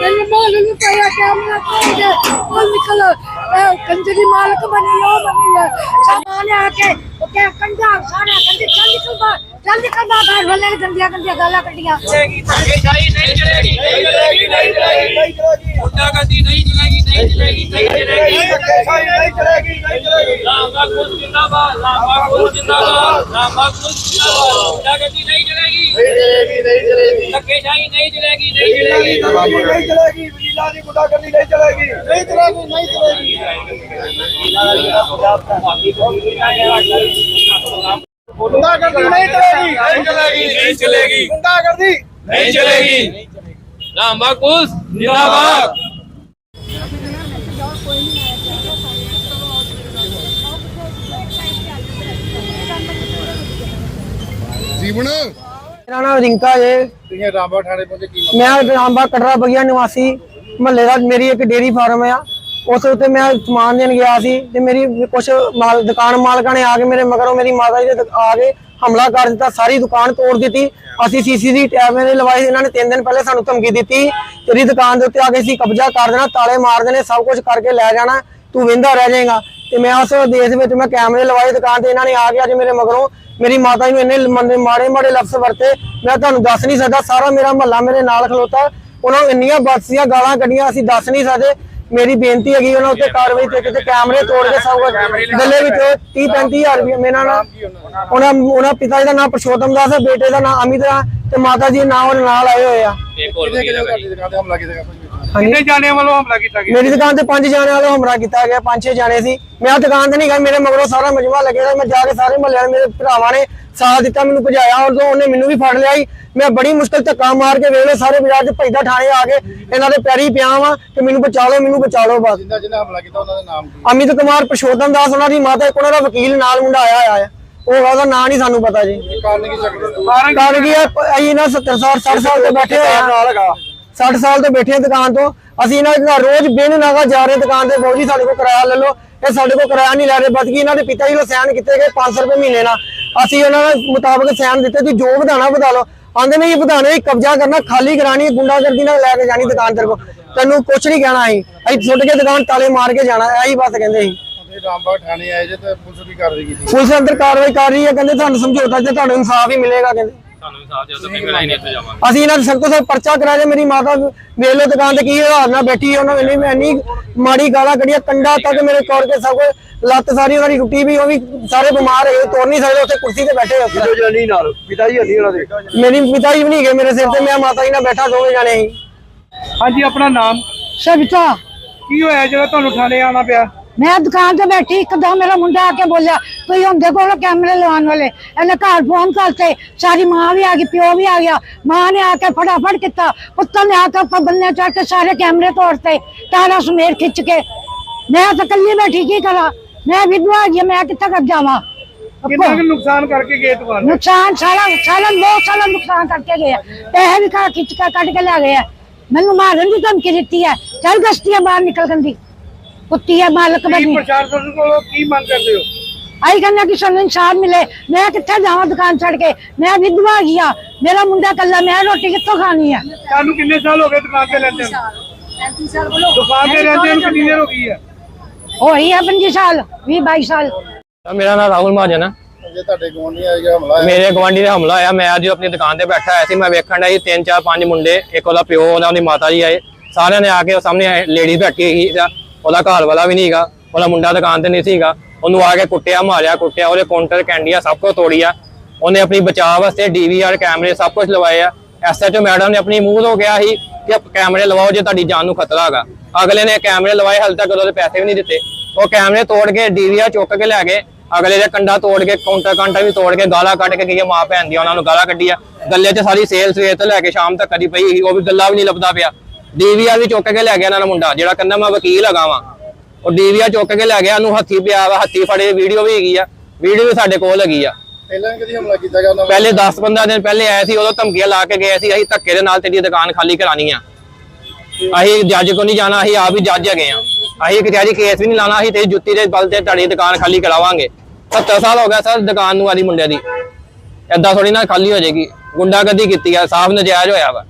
ਮੈਨੂੰ ਮਾਲੂਮ ਪਿਆ ਕੈਮਰਾ ਕੋਲ ਉਹ ਨਿਕਲ ਕੰਜਰੀ ਮਾਲਕ ਬਣੀ, ਉਹ ਬਣੀ ਹੈ ਸਾਹਮਣੇ ਆ ਕੇ, ਉਹ ਕਹਿ ਕੰਡਾ ਸਾਰਾ ਕੰਡੇ ਚੱਲ ਨਿਕਲ ਬਾਹਰ, ਚੱਲ ਨਿਕਲ ਬਾਹਰ, ਘਰ ਵਾਲੇ ਗੰਦੀਆਂ ਗੰਦੀਆਂ ਗਾਲਾਂ ਕੱਢੀਆਂ। نہیں چلے گی۔ نہیں چلے گی۔ رام باغ زندہ زندہ باد ਜੀਵਨ? ਮੇਰਾ ਨਾਮ ਰਿੰਕਾ ਜੇ। ਤੁਸੀਂ ਰਾਮਬਾ ਥਾਣੇ ਪਹੁੰਚੇ ਕੀ ਮੈਂ ਰਾਮਬਾ ਕਟਰਾ ਬਗੀਆ ਨਿਵਾਸੀ। ਮਹੱਲੇ ਦਾ ਮੇਰੀ ਇੱਕ ਡੇਰੀ ਫਾਰਮ ਆ। ਉਸ ਉੱਤੇ ਮੈਂ ਸਮਾਨ ਦੇਣ ਗਿਆ ਸੀ ਤੇ ਮੇਰੀ ਕੁਝ ਮਾਲ ਦੁਕਾਨ ਮਾਲਕਾਂ ਨੇ ਆ ਕੇ ਮੇਰੇ ਮਗਰੋਂ ਮੇਰੀ ਮਾਤਾ ਜੀ ਦੇ ਆ ਕੇ ਹਮਲਾ ਕਰ ਦਿੱਤਾ ਸਾਰੀ ਦੁਕਾਨ ਤੋੜ ਦਿੱਤੀ। ਅਸੀਂ ਸੀਸੀਟੀਵੀ ਕੈਮਰੇ ਲਵਾਏ ਇਹਨਾਂ ਨੇ 3 ਦਿਨ ਪਹਿਲੇ ਸਾਨੂੰ ਧਮਕੀ ਦਿੱਤੀ। ਤੇਰੀ ਦੁਕਾਨ ਦੇ ਉੱਤੇ ਆ ਕੇ ਅਸੀਂ ਕਬਜ਼ਾ ਕਰ ਦੇਣਾ ਤਾਲੇ ਮਾਰ ਦੇਣੇ ਸਭ ਕੁਝ ਕਰਕੇ ਲੈ ਜਾਣਾ ਤੂੰ ਵਿੰਦਾ ਰਹਿ ਜਾਏਗਾ। ਤੇ ਮੈਂ ਉਸ ਦੇਸ਼ ਵਿੱਚ ਮੈਂ ਕੈਮਰੇ ਲਵਾਏ ਦੁਕਾਨ ਤੇ ਇਹਨਾਂ ਨੇ ਆ ਕੇ ਅੱਜ ਮੇਰੇ ਮਗਰੋਂ ਮੇਰੀ ਮਾਤਾ ਜੀ ਨੂੰ ਇੰਨੇ ਮਾੜੇ ਮਾੜੇ ਲਫ਼ਜ਼ ਵਰਤੇ ਮੈਂ ਤੁਹਾਨੂੰ ਦੱਸ ਨਹੀਂ ਸਕਦਾ ਸਾਰਾ ਮੇਰਾ ਮਹੱਲਾ ਮੇਰੇ ਨਾਲ ਖਲੋਤਾ। ਉਹਨਾਂ ਨੂੰ ਇੰਨੀਆਂ ਬਦਸੀਆਂ ਗਾਲਾਂ ਕੱਢੀਆਂ ਅਸੀਂ ਦੱਸ ਨਹੀਂ ਸਕਦੇ। ਮੇਰੀ ਬੇਨਤੀ ਹੈਗੀ ਉਹਨਾਂ ਉੱਤੇ ਕਾਰਵਾਈ ਤੇ ਕਿਤੇ ਕੈਮਰੇ ਤੋੜ ਕੇ ਸਭ ਕੁਝ ਗੱਲੇ ਵਿੱਚ 30 35000 ਰੁਪਏ ਮੇਰਾ ਨਾਮ ਉਹਨਾਂ ਉਹਨਾਂ ਪਿਤਾ ਜੀ ਦਾ ਨਾਮ ਪ੍ਰਸ਼ੋਤਮ ਦਾਸ ਹੈ ਬੇਟੇ ਦਾ ਨਾਮ ਅਮਿਤ ਹੈ ਤੇ ਮਾਤਾ ਜੀ ਨਾਮ ਨਾਲ ਆਏ ਹੋਏ ਆ। ਕਿੰਨੇ ਜਾਣੇ ਵੱਲੋਂ ਹਮਲਾ ਕੀਤਾ ਗਿਆ? ਮੇਰੀ ਦੁਕਾਨ ਤੇ ਪੰਜ ਜਾਣੇ ਵਾਲਾ ਹਮਲਾ ਕੀਤਾ ਗਿਆ ਪੰਜ ਛੇ ਜਾਣੇ ਸੀ। ਮੈਂ ਦੁਕਾਨ ਤੇ ਨਹੀਂ ਗਿਆ ਮੇਰੇ ਮਗਰੋਂ ਸਾਰਾ ਮਜਮਾ ਲੱਗੇਗਾ ਮੈਂ ਜਾ ਕੇ ਸਾਰੇ ਮਹੱਲੇ ਵਾਲੇ ਮੇਰੇ ਭਰਾਵਾਂ ਨੇ ਸਾਥ ਦਿੱਤਾ ਮੈਨੂੰ ਭਜਾਇਆ ਔਰ ਤੋਂ ਉਹਨੇ ਮੈਨੂੰ ਵੀ ਫੜ ਲਿਆ ਸੀ। ਮੈਂ ਬੜੀ ਮੁਸ਼ਕਲ ਧੱਕਾ ਮਾਰ ਕੇ ਵੇਖ ਲਓ ਸਾਰੇ ਬਾਜ਼ਾਰ 'ਚ ਭਈਦਾ ਥਾਣੇ ਆ ਕੇ ਇਹਨਾਂ ਦੇ ਪੈਰੀ ਪਿਆ ਵਾਂ ਕਿ ਮੈਨੂੰ ਬਚਾ ਲਓ ਮੈਨੂੰ ਬਚਾ ਲਓ ਬਸ। ਜਿੰਦਾ ਜਿਹਨੇ ਹਮਲਾ ਕੀਤਾ ਉਹਨਾਂ ਦਾ ਨਾਮ ਕੀ? ਅਮਿਤ ਕੁਮਾਰ ਪ੍ਰਸ਼ੋਤਮ ਦਾਸ ਉਹਨਾਂ ਦੀ ਮਾਤਾ ਇੱਕ ਉਹਨਾਂ ਦਾ ਵਕੀਲ ਨਾਲ ਮੁੰਡਾ ਆਇਆ ਹੋਇਆ ਹੈ। ਉਹ ਉਹਦਾ ਨਾਂ ਨਹੀਂ ਸਾਨੂੰ ਪਤਾ ਜੀ। ਕਾਰਨ ਕੀ ਚੱਕਰ? ਕਰ ਗਿਆ ਅਸੀਂ ਨਾ 70 ਸਾਲ 60 ਸਾਲ ਤੋਂ ਬੈਠੇ ਹੋਏ ਆ 60 ਸਾਲ ਤੋਂ ਬੈਠੇ ਆ ਦੁਕਾਨ ਤੋਂ। ਅਸੀਂ ਇਹਨਾਂ ਦੇ ਘਰ ਰੋਜ਼ ਬਿਨ ਨਾਗਾ ਜਾ ਰਹੇ ਦੁਕਾਨ ਤੇ ਬਾਊ ਜੀ ਸਾਡੇ ਕੋਲ ਕਿਰਾਇਆ ਲੈ ਲਓ। ਇਹ ਸਾਡੇ ਕੋਲ ਕਿਰਾਇਆ ਨਹੀਂ ਲੈ ਰਹੇ ਬਦਕੀ ਇਹਨਾਂ ਦੇ ਪਿਤਾ ਜੀ ਨੂੰ ਸੈਨ ਕੀਤੇ ਗਏ 500 ਰੁਪਏ ਮਹੀਨੇ ਨਾਲ। ਅਸੀਂ ਉਹਨਾਂ ਦੇ ਮੁਤਾਬਕ ਸੈਨ ਦਿੱਤੇ ਤੁਸੀਂ ਜੋ ਵਧਾਣਾ ਵਧਾ ਲਓ। ਆਂਦੇ ਨੇ ਇਹ ਵਧਾਣੇ ਕਬਜ਼ਾ ਕਰਨਾ ਖਾਲੀ ਕਰਾਣੀ ਗੁੰਡਾਗਰਦੀ ਨਾਲ ਲੈ ਕੇ ਜਾਣੀ ਦੁਕਾਨ ਤੇਰੇ ਕੋਲ। ਤੈਨੂੰ ਕੁਝ ਨਹੀਂ ਕਹਿਣਾ ਅਸੀਂ। ਅਸੀਂ ਸੁੱਟ ਕੇ ਦੁਕਾਨ ਤਾਲੇ ਮਾਰ ਕੇ ਜਾਣਾ ਇਹੀ ਬਸ ਕਹਿੰਦੇ ਸੀ ਤੁਸੀਂ ਰਾਮਬਾ ਥਾਣੇ ਆਏ ਜੇ ਤੇ ਪੁਲਿਸ ਦੀ ਕਾਰਵਾਈ ਕੀਤੀ। ਪੁਲਿਸ ਅੰਦਰ ਕਾਰਵਾਈ ਕਰ ਰਹੀ ਹੈ ਕਹਿੰਦੇ ਤੁਹਾਨੂੰ ਸਮਝੌਤਾ ਤੇ ਤੁਹਾਨੂੰ ਇਨਸਾਫ ਹੀ ਮਿਲੇਗਾ ਕਹਿੰਦੇ। ਸਾਨੂੰ ਸਾਥ ਦੇ ਤਾਂ ਕਿਵੇਂ ਨਹੀਂ ਇੱਥੇ ਜਾਵਾਂਗੇ। ਅਸੀਂ ਇਹਨਾਂ ਦੇ ਸਖਤ ਤੋਂ ਪਰਚਾ ਕਰਾ ਕੇ ਮੇਰੀ ਮਾਤਾ ਵੇਖ ਲਓ ਦੁਕਾਨ ਤੇ ਕੀ ਹਾਲਾਤ ਨਾਲ ਬੈਠੀ ਹੈ ਉਹਨਾਂ ਵੇਲੇ ਮੈਂ ਇੰਨੀ ਮਾੜੀ ਗਾਲਾਂ ਕੱਢੀਆਂ ਕੰਡਾ ਤੱਕ ਮੇਰੇ ਕੋਲ ਕੇ ਸਭ ਕੁਝ ਲੱਤ ਸਾਰੀ ਉਹਨਾਂ ਦੀ ਟੁੱਟੀ ਵੀ ਉਹ ਵੀ ਸਾਰੇ ਬਿਮਾਰ ਹੋਏ ਤੋੜ ਨਹੀਂ ਸਕਦੇ ਉੱਥੇ ਕੁਰਸੀ ਤੇ ਬੈਠੇ ਉੱਥੇ ਜਨਾਨੀ ਨਾਲ ਪਿਤਾ ਜੀ ਹੱਲੀ ਉਹਨਾਂ ਦੇ। ਮੇਰੀ ਪਿਤਾ ਜੀ ਵੀ ਨਹੀਂ ਗਏ ਮੇਰੇ ਸਿਰ ਤੇ ਮੈਂ ਮਾਤਾ ਜੀ ਨਾਲ ਬੈਠਾ ਦੋਵੇਂ ਜਾਣੇ ਸੀ ਹਾਂਜੀ ਆਪਣਾ ਨਾਮ? ਸਭਿਤਾ ਕੀ ਹੋਇਆ ਜਿਹੜਾ ਤੁਹਾਨੂੰ ਥਾਣੇ ਆਣਾ ਪਿਆ? ਮੈਂ ਦੁਕਾਨ ਤੇ ਬੈਠੀ ਇੱਕਦਮ ਮੇਰਾ ਮੁੰਡਾ ਆ ਕੇ ਬੋਲਿਆ ਤੁਸੀਂ ਹੁੰਦੇ ਕੋਲ ਕੈਮਰੇ ਲਵਾਉਣ ਵਾਲੇ ਇਹਨੇ ਘਰ ਫੋਨ ਕਰਤੇ ਸਾਰੀ ਮਾਂ ਵੀ ਆ ਗਈ ਪਿਓ ਵੀ ਆ ਗਿਆ ਮਾਂ ਨੇ ਆ ਕੇ ਫਟਾਫਟ ਕੀਤਾ ਪੁੱਤਰ ਨੇ ਆ ਕੇ ਉੱਪਰ ਬੰਨੇ ਚੜ ਕੇ ਸਾਰੇ ਕੈਮਰੇ ਤੋੜਤੇ ਤਾਰਾ ਸਮੇਰ ਖਿੱਚ ਕੇ ਮੈਂ ਤਾਂ ਇਕੱਲੀ ਬੈਠੀ ਕੀ ਕਰਾਂ? ਮੈਂ ਵਿਧਵਾ ਜੀ ਮੈਂ ਕਿੱਥੇ ਕਰ ਜਾਵਾਂ? ਕਿੰਨਾ ਕੁ ਨੁਕਸਾਨ ਕਰਕੇ ਗਏ ਤੁਹਾਨੂੰ ਨੁਕਸਾਨ ਸਾਰਾ ਸਾਰਾ ਬਹੁਤ ਸਾਰਾ ਨੁਕਸਾਨ ਕਰਕੇ ਗਏ ਆ। ਪੈਸੇ ਵੀ ਕਾ ਖਿੱਚ ਕੇ ਕੱਢ ਕੇ ਲੈ ਗਏ ਆ। ਮੈਨੂੰ ਮਾਰਨ ਦੀ ਧਮਕੀ ਦਿੱਤੀ ਹੈ ਚੱਲ ਗਸਤੀਆਂ ਬਾਹਰ ਨਿਕਲ ਗੰਦੀ। ਕੁੱਤੀ ਹੈ ਮਾਲਕ ਕੀ ਬਣੀ। ਪ੍ਰਸ਼ਾਸਨ ਕੋਲੋਂ ਕੀ ਮੰਗ ਕਰਦੇ ਹੋ? ਆਈ ਕਹਿੰਦਾ ਕਿ ਸਾਨੂੰ ਇਨਸਾਫ ਮਿਲੇ। ਮੈਂ ਕਿੱਥੇ ਜਾਵਾਂ ਦੁਕਾਨ ਛੱਡ ਕੇ? ਮੈਂ ਵਿਧਵਾ ਗਿਆ ਮੇਰਾ ਮੁੰਡਾ ਕੱਲਾ ਮੈਂ ਰੋਟੀ ਕਿੱਥੋਂ ਖਾਣੀ ਹੈ ਤੁਹਾਨੂੰ ਕਿੰਨੇ ਸਾਲ ਹੋ ਗਏ ਦੁਕਾਨ ਤੇ ਰਹਿੰਦੇ ਨੂੰ? ਦੁਕਾਨ ਤੇ ਰਹਿੰਦੇ ਨੂੰ ਕਿੰਨੀ ਦੇਰ ਹੋ ਗਈ ਹੈ? ਹੋਈ ਹੈ 25 ਸਾਲ 20 22 ਸਾਲ। ਮੇਰਾ ਨਾਮ ਰਾਹੁਲ ਮਹਾਜਨ ਹੈ ਜੇ ਤੁਹਾਡੇ ਗਵਾਂਢੀ ਆਏ ਜਿਹੜਾ ਹਮਲਾ ਮੇਰੇ ਗਵਾਂਢੀ ਦੇ ਹਮਲਾ ਹੋਇਆ। ਮੈਂ ਅੱਜ ਆਪਣੀ ਦੁਕਾਨ ਤੇ ਬੈਠਾ ਹੋਇਆ ਸੀ। ਮੈਂ ਵੇਖਣ ਡਿਆ ਸੀ ਤਿੰਨ ਚਾਰ ਪੰਜ ਮੁੰਡੇ। ਇੱਕ ਉਹਦਾ ਪਿਓ ਉਹਦਾ ਉਹਦੀ ਮਾਤਾ ਜੀ ਆਏ। ਸਾਰਿਆਂ ਨੇ ਆ ਕੇ ਉਹ ਸਾਹਮਣੇ ਲੇਡੀ ਬੈਠੀ ਸੀ। ਉਹਦਾ ਘਰ ਵਾਲਾ ਵੀ ਨਹੀਂਗਾ ਉਹਦਾ ਮੁੰਡਾ ਦੁਕਾਨ ਤੇ ਨਹੀਂ ਸੀਗਾ। ਉਹਨੂੰ ਆ ਕੇ ਕੁੱਟਿਆ ਮਾਰਿਆ ਕੁੱਟਿਆ ਉਹਦੇ ਕਾਊਂਟਰ ਕੈਂਡੀਆਂ ਸਭ ਕੁਝ ਤੋੜੀਆ। ਉਹਨੇ ਆਪਣੀ ਬਚਾਅ ਵਾਸਤੇ ਡੀਵੀਆਰ ਕੈਮਰੇ ਸਭ ਕੁਝ ਲਵਾਏ ਆ। ਐਸਐਚਓ ਮੈਡਮ ਨੇ ਆਪਣੀ ਮੂੰਹ ਤੋਂ ਕਿਹਾ ਸੀ ਕਿ ਕੈਮਰੇ ਲਵਾਓ ਜੇ ਤੁਹਾਡੀ ਜਾਨ ਨੂੰ ਖਤਰਾ ਹੈਗਾ। ਅਗਲੇ ਨੇ ਕੈਮਰੇ ਲਵਾਏ ਹਾਲੇ ਤੱਕ ਉਹਦੇ ਪੈਸੇ ਵੀ ਨਹੀਂ ਦਿੱਤੇ। ਉਹ ਕੈਮਰੇ ਤੋੜ ਕੇ ਡੀਵੀਆਰ ਚੁੱਕ ਕੇ ਲੈ ਗਏ। ਅਗਲੇ ਦੇ ਕੰਡਾ ਤੋੜ ਕੇ ਕਾਊਂਟਰ ਕਾਂਟਾ ਵੀ ਤੋੜ ਕੇ ਗਾਲਾਂ ਕੱਢ ਕੇ ਗਈ ਮਾਂ ਭੈਣ ਦੀਆਂ ਉਹਨਾਂ ਨੂੰ ਗਾਲਾਂ ਕੱਢੀਆਂ। ਗੱਲੇ 'ਚ ਸਾਰੀ ਸੇਲ ਸਵੇਰ ਤੋਂ ਲੈ ਕੇ ਸ਼ਾਮ ਤੱਕ ਕਦੀ ਪਈ ਸੀ, ਉਹ ਵੀ ਗੱਲਾਂ ਵੀ ਨਹੀਂ ਲੱਭਦਾ ਪਿਆ। ਡੀਵੀਆਰ ਵੀ ਚੁੱਕ ਕੇ ਲੈ ਗਿਆ ਦਾ ਮੁੰਡਾ ਜਿਹੜਾ ਕਹਿੰਦਾ ਮੈਂ ਵਕੀਲ ਹੈਗਾ ਵਾਂ। ਉਹ ਡੀਵੀਆਰ ਚੁੱਕ ਕੇ ਲੈ ਗਿਆ ਉਹਨੂੰ ਹੱਥੀ ਪਿਆ ਵਾ ਹੱਥੀ ਫੜੇ ਵੀਡੀਓ ਵੀ ਹੈਗੀ ਆ ਵੀਡੀਓ ਵੀ ਸਾਡੇ ਕੋਲ ਹੈਗੀ ਆ। ਪਹਿਲਾਂ ਕਦੀ ਹਮਲਾ ਕੀਤਾ ਗਿਆ ਉਹਨਾਂ ਵੱਲੋਂ? ਪਹਿਲੇ 10-15 ਦਿਨ ਪਹਿਲੇ ਆਏ ਸੀ ਉਦੋਂ ਧਮਕੀਆਂ ਲਾ ਕੇ ਗਏ ਸੀ ਅਸੀਂ ਧੱਕੇ ਦੇ ਨਾਲ ਤੇਰੀ ਦੁਕਾਨ ਖਾਲੀ ਕਰਾਣੀ ਆ। ਅਸੀਂ ਜੱਜ ਕੋ ਨਹੀਂ ਜਾਣਾ ਅਸੀਂ ਆਪ ਹੀ ਜੱਜ ਹੈਗੇ ਆ। ਅਸੀਂ ਕਚਹਿਰੀ ਕੇਸ ਵੀ ਨਹੀਂ ਲਾਣਾ ਅਸੀਂ ਤੇਰੀ ਜੁੱਤੀ ਦੇ ਬਲ ਤੇ ਤੁਹਾਡੀ ਦੁਕਾਨ ਖਾਲੀ ਕਰਾਵਾਂਗੇ। 70 ਸਾਲ ਹੋ ਗਿਆ ਸਰ ਦੁਕਾਨ ਨੂੰ ਆਦੀ ਮੁੰਡੇ ਦੀ। ਏਦਾਂ ਥੋੜੀ ਨਾ ਖਾਲੀ ਹੋ ਜਾਏਗੀ। ਗੁੰਡਾਗਰਦੀ ਕੀਤੀ ਆ ਸਾਫ਼ ਨਜਾਇਜ਼ ਹੋਇਆ ਵਾ।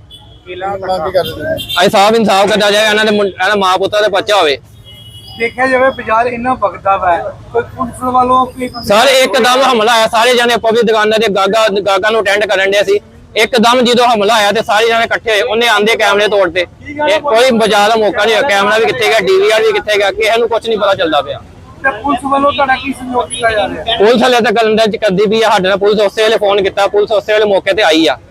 ਮੰਗ ਕਰਦੇ ਅਸੀਂ ਸਾਫ਼ ਇਨਸਾਫ ਕਰਨਾ ਜਾਏ ਇਹਨਾਂ ਦੇ ਮੁੰ- ਇਹਨਾਂ ਮਾਂ ਪੁੱਤਾਂ ਦੇ ਬੱਚਾ ਹੋਵੇ। ਦੇਖਿਆ ਜਾਵੇ ਬਾਜ਼ਾਰ ਇੰਨਾ ਵਗਦਾ ਵਾ ਕੋਈ ਪੁਲਿਸ ਵੱਲੋਂ ਕੋਈ ਸਰ ਇੱਕਦਮ ਹਮਲਾ ਆਇਆ ਸਾਰੇ ਜਣੇ ਆਪਾਂ ਵੀ ਦੁਕਾਨਾਂ ਤੇ ਗਾਗਾ ਗਾਗਾ ਨੂੰ ਅਟੈਂਡ ਕਰਨ ਦੇ ਸੀ। ਇੱਕਦਮ ਜਦੋਂ ਹਮਲਾ ਆਇਆ ਤੇ ਸਾਰੇ ਜਣੇ ਇਕੱਠੇ ਹੋਏ ਉਹਨੇ ਆਂਦੇ ਕੈਮਰੇ ਤੋੜ ਤੇ। ਇਹ ਕੋਈ ਬਚਾਅ ਦਾ ਮੌਕਾ ਨਹੀਂ ਹੋਇਆ ਕੈਮਰਾ ਵੀ ਕਿੱਥੇ ਗਿਆ ਡੀਵੀਆਰ ਵੀ ਕਿੱਥੇ ਗਿਆ ਕਿਸੇ ਨੂੰ ਕੁਝ ਨਹੀਂ ਪਤਾ ਚੱਲਦਾ ਪਿਆ। ਤੇ ਪੁਲਿਸ ਵੱਲੋਂ ਤੁਹਾਡਾ ਕੀ ਸਹਿਯੋਗ ਕੀਤਾ ਜਾ ਰਿਹਾ? ਪੁਲਿਸ ਹਲੇ ਤੱਕ ਅੰਦਰ ਚ ਕਰਦੀ ਵੀ ਆ ਸਾਡੇ ਨਾਲ ਪੁਲਿਸ ਉਸੇ ਵੇਲੇ ਫੋਨ ਕੀਤਾ ਪੁਲਿਸ ਉਸੇ ਵੇਲੇ ਮੌਕੇ ਤੇ ਆਈ ਆ। ਤਾਂ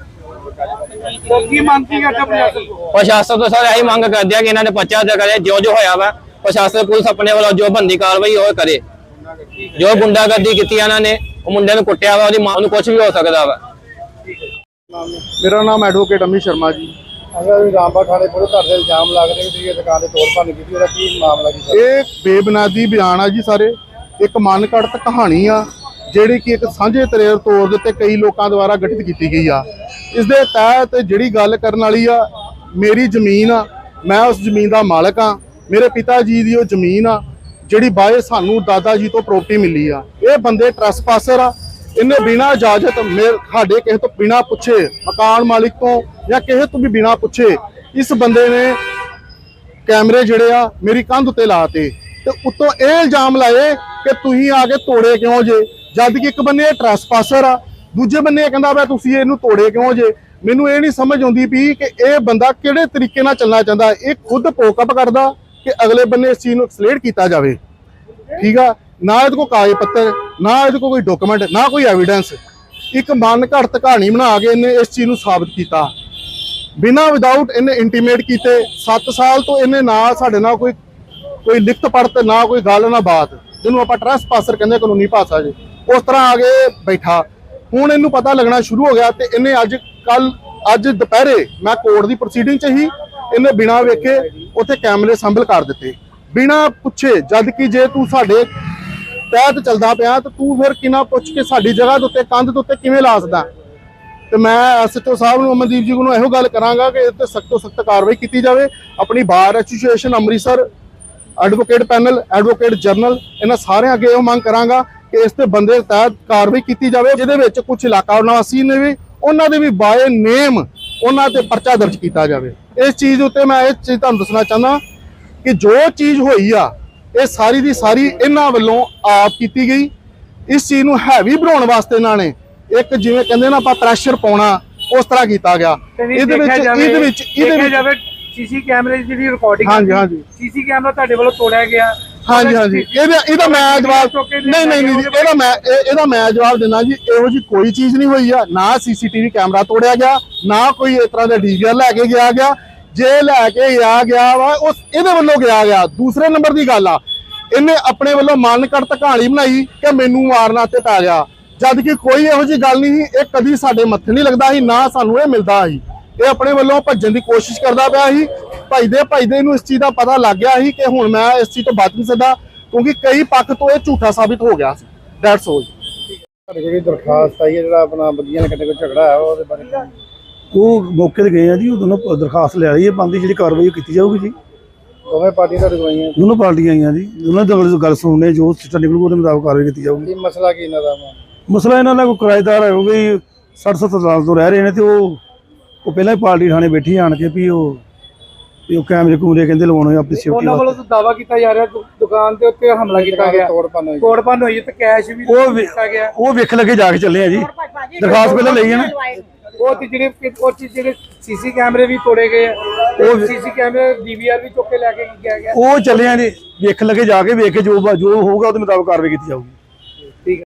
ਕੀ ਮੰਗ ਕੀ ਕਰਦਾ ਪ੍ਰਸ਼ਾਸਨ ਕੋਲ ਪ੍ਰਸ਼ਾਸਨ ਤੋਂ ਸਰ ਇਹੀ ਮੰਗ ਕਰਦੇ ਆ ਕਿ ਇਹਨਾਂ ਨੇ ਦਰਜ ਕਰੇ ਜੋ ਜੋ ਹੋਇਆ ਵਾ ਪ੍ਰਸ਼ਾਸਨ ਪੁਲਿਸ ਆਪਣੇ ਵੱਲੋਂ ਜੋ ਬੰਦੀ ਕਾਰਵਾਈ ਉਹ ਕਰੇ। ਜੋ ਗੁੰਡਾਗਰਦੀ ਕੀਤੀ ਆ ਇਹਨਾਂ ਨੇ ਉਹ ਮੁੰਡੇ ਨੂੰ ਕੁੱਟਿਆ ਵਾ ਉਹਦੀ ਮਾਂ ਨੂੰ ਕੁਝ ਵੀ ਹੋ ਸਕਦਾ ਵਾ। ਮੇਰਾ ਨਾਮ ਐਡਵੋਕੇਟ ਅਮਿਤ ਸ਼ਰਮਾ ਜੀ। ਅਗਰ ਵੀ ਰਾਮਬਾ ਥਾਣੇ ਪੁਲਿਸ ਤੁਹਾਡੇ ਇਲਜ਼ਾਮ ਲੱਗ ਰਹੇ ਕਿ ਇਹ ਦੁਕਾਨ ਦੇ ਤੋੜ ਭੰਨ ਕੀਤੀ ਉਹਦਾ ਕੀ ਮਾਮਲਾ ਕੀ ਇਹ ਬੇਬੁਨਿਆਦੀ ਬਿਆਨ ਆ ਜੀ ਸਾਰੇ। ਇੱਕ ਮਨ ਘੜਤ ਕਹਾਣੀ ਆ। ਜਿਹੜੀ ਕਿ ਇੱਕ ਸਾਂਝੇ ਤਰੇਰ ਤੌਰ ਦੇ ਉੱਤੇ ਕਈ ਲੋਕਾਂ ਦੁਆਰਾ ਗਠਿਤ ਕੀਤੀ ਗਈ ਆ। ਇਸ ਦੇ ਤਹਿਤ ਜਿਹੜੀ ਗੱਲ ਕਰਨ ਵਾਲੀ ਆ, ਮੇਰੀ ਜ਼ਮੀਨ ਆ, ਮੈਂ ਉਸ ਜ਼ਮੀਨ ਦਾ ਮਾਲਕ ਆ, ਮੇਰੇ ਪਿਤਾ ਜੀ ਦੀ ਉਹ ਜ਼ਮੀਨ ਆ, ਜਿਹੜੀ ਬਾਏ ਸਾਨੂੰ ਦਾਦਾ ਜੀ ਤੋਂ ਪ੍ਰਾਪਰਟੀ ਮਿਲੀ ਆ। ਇਹ ਬੰਦੇ ਟਰਸਪਾਸਰ ਆ, ਇਹਨੇ ਬਿਨਾਂ ਇਜਾਜ਼ਤ ਮੇਰੇ, ਸਾਡੇ ਕਿਸੇ ਤੋਂ ਬਿਨਾਂ ਪੁੱਛੇ ਮਕਾਨ ਮਾਲਿਕ ਤੋਂ ਜਾਂ ਕਿਸੇ ਤੋਂ ਵੀ ਬਿਨਾਂ ਪੁੱਛੇ, ਇਸ ਬੰਦੇ ਨੇ ਕੈਮਰੇ ਜਿਹੜੇ ਆ, ਮੇਰੀ ਕੰਧ ਉੱਤੇ ਲਾਤੇ ਤੇ ਉੱਤੋਂ ਇਹ ਇਲਜ਼ਾਮ ਲਾਏ ਕਿ ਤੁਸੀਂ ਆ ਕੇ ਤੋੜੇ ਕਿਉਂ ਜੇ? ਜਦ ਕਿ ਇੱਕ ਬੰਨੇ ਇਹ ਟਰੈਸਪਾਸਰ ਆ, ਦੂਜੇ ਬੰਨੇ ਇਹ ਕਹਿੰਦਾ ਵਾ, ਤੁਸੀਂ ਇਹਨੂੰ ਤੋੜੇ ਕਿਉਂ ਜੇ? ਮੈਨੂੰ ਇਹ ਨਹੀਂ ਸਮਝ ਆਉਂਦੀ ਪਈ ਕਿ ਇਹ ਬੰਦਾ ਕਿਹੜੇ ਤਰੀਕੇ ਨਾਲ ਚੱਲਣਾ ਚਾਹੁੰਦਾ। ਇਹ ਖੁਦ ਪੋਕਅਪ ਕਰਦਾ ਕਿ ਅਗਲੇ ਬੰਨੇ ਇਸ ਚੀਜ਼ ਨੂੰ ਐਕਸਲੇਟ ਕੀਤਾ ਜਾਵੇ। ਠੀਕ ਆ? ਨਾ ਇਹਦੇ ਕੋਲ ਕਾਗਜ਼ ਪੱਤਰ, ਨਾ ਇਹਦੇ ਕੋਲ ਕੋਈ ਡਾਕੂਮੈਂਟ ਨਾ ਕੋਈ ਐਵੀਡੈਂਸ ਇੱਕ ਮਨ ਘੜਤ ਕਹਾਣੀ ਬਣਾ ਕੇ ਇਹਨੇ ਇਸ ਚੀਜ਼ ਨੂੰ ਸਾਬਤ ਕੀਤਾ। ਬਿਨਾਂ ਵਿਦਆਊਟ ਇਹਨੇ ਇੰਟੀਮੇਟ ਕੀਤੇ। 7 ਸਾਲ ਤੋਂ ਇਹਨੇ ਨਾ ਸਾਡੇ ਨਾਲ ਕੋਈ ਕੋਈ ਲਿਖਤ ਪੜਤ ਨਾ ਕੋਈ ਗੱਲ ਨਾ ਬਾਤ। ਜਿਹਨੂੰ ਆਪਾਂ ਟਰੈਸ ਕਹਿੰਦੇ ਕਾਨੂੰਨੀ ਭਾਸ਼ਾ 'ਚ ਉਸ ਤਰ੍ਹਾਂ ਆ ਕੇ ਬੈਠਾ। ਹੁਣ ਇਹਨੂੰ ਪਤਾ ਲੱਗਣਾ ਸ਼ੁਰੂ ਹੋ ਗਿਆ ਤੇ ਇਹਨੇ ਅੱਜ ਕੱਲ ਅੱਜ ਦੁਪਹਿਰੇ ਮੈਂ ਕੋਰਟ ਦੀ ਪ੍ਰੋਸੀਡਿੰਗ 'ਚ ਹੀ ਇਹਨੇ ਬਿਨਾਂ ਵੇਖੇ ਉੱਥੇ ਕੈਮਰੇ ਸੰਭਲ ਕਰ ਦਿੱਤੇ। ਬਿਨਾਂ ਪੁੱਛੇ, ਜਦ ਕਿ ਜੇ ਤੂੰ ਸਾਡੇ ਤਹਿਤ ਚੱਲਦਾ ਪਿਆ ਤਾਂ ਤੂੰ ਫਿਰ ਕਿਨਾਂ ਪੁੱਛ ਕੇ ਸਾਡੀ ਜਗ੍ਹਾ ਦੇ ਉੱਤੇ, ਕੰਧ ਦੇ ਉੱਤੇ ਕਿਵੇਂ ਲਾ ਸਕਦਾ? ਤੇ ਮੈਂ ਐਸਐਚਓ ਸਾਹਿਬ ਨੂੰ, ਅਮਨਦੀਪ ਜੀ ਨੂੰ ਇਹੋ ਗੱਲ ਕਰਾਂਗਾ ਕਿ ਇਹ ਤੇ ਸਖਤ ਤੋਂ ਸਖਤ ਕਾਰਵਾਈ ਕੀਤੀ ਜਾਵੇ। ਆਪਣੀ bar association Amritsar advocate panel advocate general ਇਹਨਾਂ ਸਾਰਿਆਂ ਅੱਗੇ ਇਹ ਮੰਗ ਕਰਾਂਗਾ ਕਿ ਇਸ ਤੇ ਬੰਦੇ ਤਹਿਤ ਕਾਰਵਾਈ ਕੀਤੀ ਜਾਵੇ ਜਿਹਦੇ ਵਿੱਚ ਕੁਝ ਇਲਾਕਾ ਨਿਵਾਸੀ ਨੇ ਵੀ ਉਹਨਾਂ ਦੇ ਵੀ ਬਾਏ ਨੇਮ ਉਹਨਾਂ ਤੇ ਪਰਚਾ ਦਰਜ ਕੀਤਾ ਜਾਵੇ। ਇਸ ਚੀਜ਼ ਉੱਤੇ ਮੈਂ ਇਹ ਚੀਜ਼ ਤੁਹਾਨੂੰ ਦੱਸਣਾ ਚਾਹੁੰਦਾ ਕਿ ਜੋ ਚੀਜ਼ ਹੋਈ ਆ ਇਹ ਸਾਰੀ ਦੀ ਸਾਰੀ ਇਹਨਾਂ ਵੱਲੋਂ ਆਪ ਕੀਤੀ ਗਈ। ਇਸ ਚੀਜ਼ ਨੂੰ ਹੈਵੀ ਬਣਾਉਣ ਵਾਸਤੇ ਇਹਨਾਂ ਨੇ ਇੱਕ ਜਿਵੇਂ ਕਹਿੰਦੇ ਨਾ ਆਪਾਂ ਪ੍ਰੈਸ਼ਰ ਪਾਉਣਾ ਉਸ ਤਰ੍ਹਾਂ ਕੀਤਾ ਗਿਆ। ਇਹਦੇ ਵਿੱਚ ਇਹਦੇ ਵਿੱਚ ਇਹਦੇ ਵਿੱਚ ਸੀਸੀ ਕੈਮਰੇ ਦੀ ਜਿਹੜੀ ਰਿਕਾਰਡਿੰਗ ਹਾਂਜੀ, ਹਾਂਜੀ। ਸੀਸੀ ਕੈਮਰਾ ਤੁਹਾਡੇ ਵੱਲੋਂ ਤੋੜਿਆ ਗਿਆ। ਹਾਂਜੀ ਹਾਂਜੀ। ਇਹਦਾ ਇਹਦਾ ਮੈਂ ਜਵਾਬ ਨਹੀਂ ਨਹੀਂ ਨਹੀਂ ਜੀ, ਇਹਦਾ ਮੈਂ ਇਹ- ਇਹਦਾ ਮੈਂ ਜਵਾਬ ਦਿੰਦਾ ਜੀ ਇਹੋ ਜੀ ਕੋਈ ਚੀਜ਼ ਨਹੀਂ ਹੋਈ ਆ। ਨਾ ਸੀਸੀਟੀਵੀ ਕੈਮਰਾ ਤੋੜਿਆ ਗਿਆ ਨਾ ਕੋਈ ਇਸ ਤਰ੍ਹਾਂ ਦਾ ਡੀਵੀਆਰ ਲੈ ਕੇ ਗਿਆ ਗਿਆ। ਜੇ ਲੈ ਕੇ ਗਿਆ ਗਿਆ ਵਾ ਉਸ ਇਹਦੇ ਵੱਲੋਂ ਗਿਆ ਗਿਆ। ਦੂਸਰੇ ਨੰਬਰ ਦੀ ਗੱਲ ਆ। ਇਹਨੇ ਆਪਣੇ ਵੱਲੋਂ ਮਨ ਕਰਤ ਕਹਾਣੀ ਬਣਾਈ ਕਿ ਮੈਨੂੰ ਮਾਰਨਾ ਤੇ ਪੈ ਗਿਆ। ਜਦ ਕਿ ਕੋਈ ਇਹੋ ਜੀ ਗੱਲ ਨਹੀਂ ਸੀ ਇਹ ਕਦੀ ਸਾਡੇ ਮੱਥੇ ਨਹੀਂ ਲੱਗਦਾ ਸੀ ਨਾ ਸਾਨੂੰ ਇਹ ਮਿਲਦਾ ਸੀ। ਇਹ ਆਪਣੇ ਵੱਲੋਂ ਭੱਜਣ ਦੀ ਕੋਸ਼ਿਸ਼ ਕਰਦਾ ਪਿਆ ਸੀ। ਭੱਜਦੇ ਭੱਜਦੇ ਇਹਨੂੰ ਇਸ ਚੀਜ਼ ਦਾ ਪਤਾ ਲੱਗ ਗਿਆ ਸੀ ਕਿ ਹੁਣ ਮੈਂ ਇਸ ਚੀਜ਼ ਤੋਂ ਬਚ ਨਹੀਂ ਸਕਦਾ ਕਿਉਂਕਿ ਕਈ ਪੱਖ ਤੋਂ ਇਹ ਝੂਠਾ ਸਾਬਿਤ ਹੋ ਗਿਆ ਸੀ। ਦੈਟਸ ਆਲ ਜਿਹੜੀ ਦਰਖਾਸਤ ਆਈ ਹੈ ਜਿਹੜਾ ਆਪਣਾ ਬੱਦੀਆਂ ਨੇ ਕਿਤੇ ਕੋਈ ਝਗੜਾ ਹੈ ਉਹਦੇ ਬਾਰੇ ਉਹ ਮੌਕੇ ਤੇ ਗਏ ਆ ਜੀ ਉਹ ਦੋਨੋਂ ਦਰਖਾਸਤ ਲੈ ਰਹੀ ਹੈ ਬੰਦੀ ਜਿਹੜੀ ਕਾਰਵਾਈ ਕੀਤੀ ਜਾਊਗੀ ਜੀ। ਦੋਵੇਂ ਪਾਰਟੀਆਂ ਤੁਹਾਡੇ ਕੋਲ ਆਈਆਂ? ਦੋਨੋਂ ਪਾਰਟੀਆਂ ਆਈਆਂ ਜੀ। ਦੋਨਾਂ ਦੀ ਗੱਲ- ਗੱਲ ਸੁਣਨੇ ਜੋ ਸਿਸਟਮ ਨਿਕਲੂ ਉਹਦੇ ਮੁਤਾਬਕ ਕਾਰਵਾਈ ਕੀਤੀ ਜਾਊਗੀ। ਕੀ ਮਸਲਾ ਕੀ ਇਹਨਾਂ ਦਾ? ਮਸਲਾ ਇਹਨਾਂ ਦਾ ਕੋਈ ਕਿਰਾਏਦਾਰ ਹੈ ਉਹ ਵੀ 60 70 ਸਾਲ ਤੋਂ ਰਹਿ ਰਹੇ ਨੇ ਤੇ ਉਹ ਉਹ ਪਹਿਲਾਂ ਹੀ ਪਾਰਟੀ ਥਾਣੇ ਬੈਠੀ ਆਣ ਕੇ ਵੀ ਉਹ ਵੀ ਉਹ ਕੈਮਰੇ ਕੂਮਰੇ ਕਹਿੰਦੇ ਲਵਾਉਣੇ ਆਪਣੀ ਸੇਫਟੀ ਉਹਨਾਂ ਵੱਲੋਂ ਵਾਸਤੇ। ਤਾਂ ਦਾਵਾ ਕੀਤਾ ਜਾ ਰਿਹਾ ਦੁ- ਦੁਕਾਨ ਦੇ ਉੱਤੇ ਹਮਲਾ ਕੀਤਾ ਗਿਆ। ਤੋੜ ਭੰਨ ਹੋਈ। ਹੈ ਤੇ ਕੈਸ਼ ਵੀ ਉਹ ਵੀ- ਕੀਤਾ ਗਿਆ। ਉਹ ਵੇਖ ਲੱਗੇ ਜਾ ਕੇ ਚੱਲੇ ਆ ਜੀ। ਦਰਖਾਸਤ ਪਹਿਲਾਂ ਲਈ ਹੈ ਨਾ। ਉਹ ਤੇ ਜਿਹੜੇ ਉਹ ਤੇ ਜਿਹੜੇ ਸੀਸੀ ਕੈਮਰੇ ਵੀ ਤੋੜੇ ਗਏ ਆ। ਉਹ ਸੀਸੀ ਕੈਮਰੇ ਡੀਵੀਆਰ ਵੀ ਚੁੱਕ ਕੇ ਲੈ ਕੇ ਗਿਆ ਗਿਆ। ਉਹ ਚੱਲੇ ਆ ਜੀ। ਵੇਖ ਲੱਗੇ ਜਾ ਕੇ ਵੇਖ ਕੇ ਜੋ ਜੋ ਹੋਊਗਾ ਉਹਦੇ ਮੁਤਾਬਕ ਕਾਰਵਾਈ ਕੀਤੀ ਜਾਊਗੀ।